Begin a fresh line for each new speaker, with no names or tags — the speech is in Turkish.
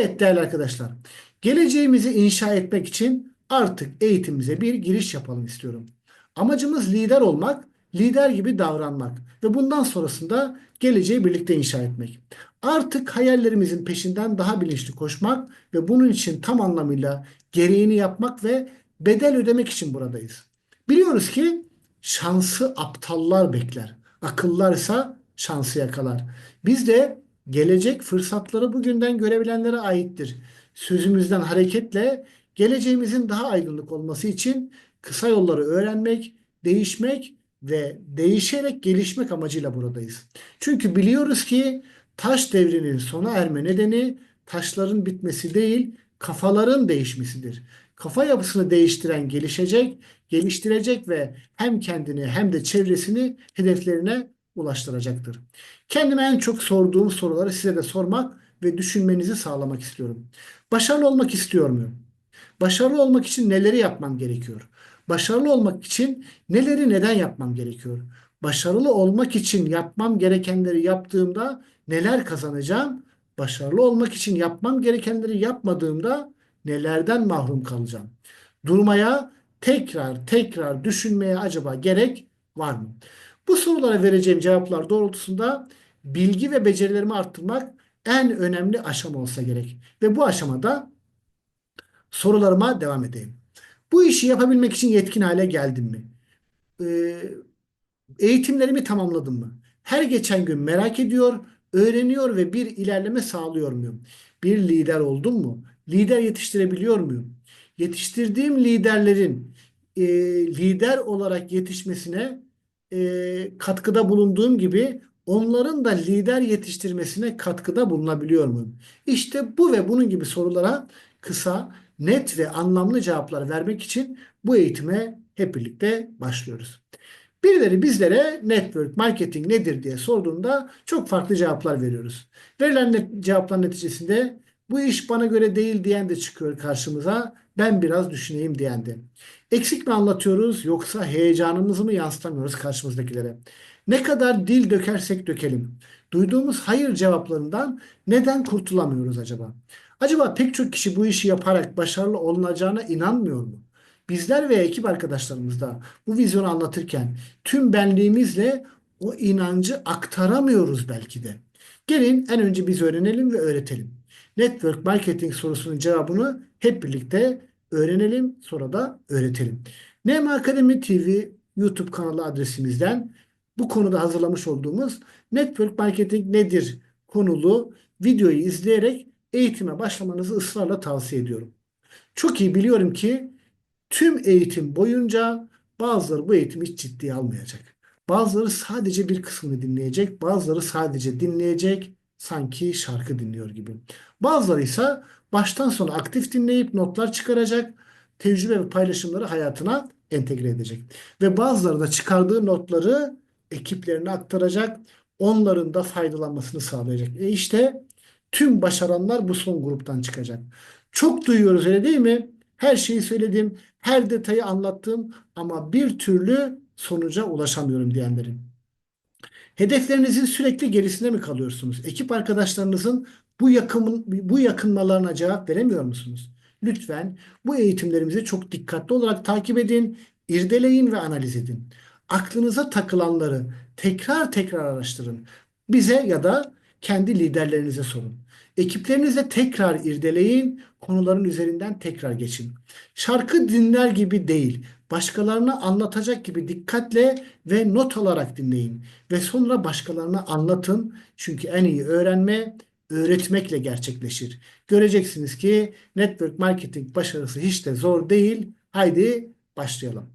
Evet değerli arkadaşlar. Geleceğimizi inşa etmek için artık eğitimimize bir giriş yapalım istiyorum. Amacımız lider olmak, lider gibi davranmak ve bundan sonrasında geleceği birlikte inşa etmek. Artık hayallerimizin peşinden daha bilinçli koşmak ve bunun için tam anlamıyla gereğini yapmak ve bedel ödemek için buradayız. Biliyoruz ki şansı aptallar bekler. Akıllarsa şansı yakalar. Biz de gelecek fırsatları bugünden görebilenlere aittir. Sözümüzden hareketle geleceğimizin daha aydınlık olması için kısa yolları öğrenmek, değişmek ve değişerek gelişmek amacıyla buradayız. Çünkü biliyoruz ki taş devrinin sona erme nedeni taşların bitmesi değil, kafaların değişmesidir. Kafa yapısını değiştiren gelişecek, geliştirecek ve hem kendini hem de çevresini hedeflerine ulaştıracaktır. Kendime en çok sorduğum soruları size de sormak ve düşünmenizi sağlamak istiyorum. Başarılı olmak istiyor muyum? Başarılı olmak için neleri yapmam gerekiyor? Başarılı olmak için neleri neden yapmam gerekiyor? Başarılı olmak için yapmam gerekenleri yaptığımda neler kazanacağım? Başarılı olmak için yapmam gerekenleri yapmadığımda nelerden mahrum kalacağım? Durmaya, tekrar tekrar düşünmeye acaba gerek var mı? Bu sorulara vereceğim cevaplar doğrultusunda bilgi ve becerilerimi arttırmak en önemli aşama olsa gerek. Ve bu aşamada sorularıma devam edeyim. Bu işi yapabilmek için yetkin hale geldim mi? Ee, eğitimlerimi tamamladım mı? Her geçen gün merak ediyor, öğreniyor ve bir ilerleme sağlıyor muyum? Bir lider oldum mu? Lider yetiştirebiliyor muyum? Yetiştirdiğim liderlerin e, lider olarak yetişmesine e, katkıda bulunduğum gibi onların da lider yetiştirmesine katkıda bulunabiliyor muyum? İşte bu ve bunun gibi sorulara kısa, net ve anlamlı cevaplar vermek için bu eğitime hep birlikte başlıyoruz. Birileri bizlere network marketing nedir diye sorduğunda çok farklı cevaplar veriyoruz. Verilen cevaplar neticesinde bu iş bana göre değil diyen de çıkıyor karşımıza. Ben biraz düşüneyim diyen de. Eksik mi anlatıyoruz yoksa heyecanımızı mı yansıtamıyoruz karşımızdakilere? Ne kadar dil dökersek dökelim. Duyduğumuz hayır cevaplarından neden kurtulamıyoruz acaba? Acaba pek çok kişi bu işi yaparak başarılı olunacağına inanmıyor mu? Bizler ve ekip arkadaşlarımız da bu vizyonu anlatırken tüm benliğimizle o inancı aktaramıyoruz belki de. Gelin en önce biz öğrenelim ve öğretelim. Network marketing sorusunun cevabını hep birlikte öğrenelim sonra da öğretelim. Nem Akademi TV YouTube kanalı adresimizden bu konuda hazırlamış olduğumuz Network Marketing nedir konulu videoyu izleyerek eğitime başlamanızı ısrarla tavsiye ediyorum. Çok iyi biliyorum ki tüm eğitim boyunca bazıları bu eğitimi hiç ciddiye almayacak. Bazıları sadece bir kısmını dinleyecek, bazıları sadece dinleyecek, sanki şarkı dinliyor gibi. Bazıları ise baştan sona aktif dinleyip notlar çıkaracak, tecrübe ve paylaşımları hayatına entegre edecek. Ve bazıları da çıkardığı notları ekiplerine aktaracak, onların da faydalanmasını sağlayacak. E işte tüm başaranlar bu son gruptan çıkacak. Çok duyuyoruz öyle değil mi? Her şeyi söyledim, her detayı anlattım ama bir türlü sonuca ulaşamıyorum diyenlerin. Hedeflerinizin sürekli gerisinde mi kalıyorsunuz? Ekip arkadaşlarınızın bu yakın, bu yakınmalarına cevap veremiyor musunuz? Lütfen bu eğitimlerimizi çok dikkatli olarak takip edin, irdeleyin ve analiz edin. Aklınıza takılanları tekrar tekrar araştırın. Bize ya da kendi liderlerinize sorun. Ekiplerinizle tekrar irdeleyin, konuların üzerinden tekrar geçin. Şarkı dinler gibi değil, başkalarına anlatacak gibi dikkatle ve not alarak dinleyin. Ve sonra başkalarına anlatın. Çünkü en iyi öğrenme öğretmekle gerçekleşir. Göreceksiniz ki network marketing başarısı hiç de zor değil. Haydi başlayalım.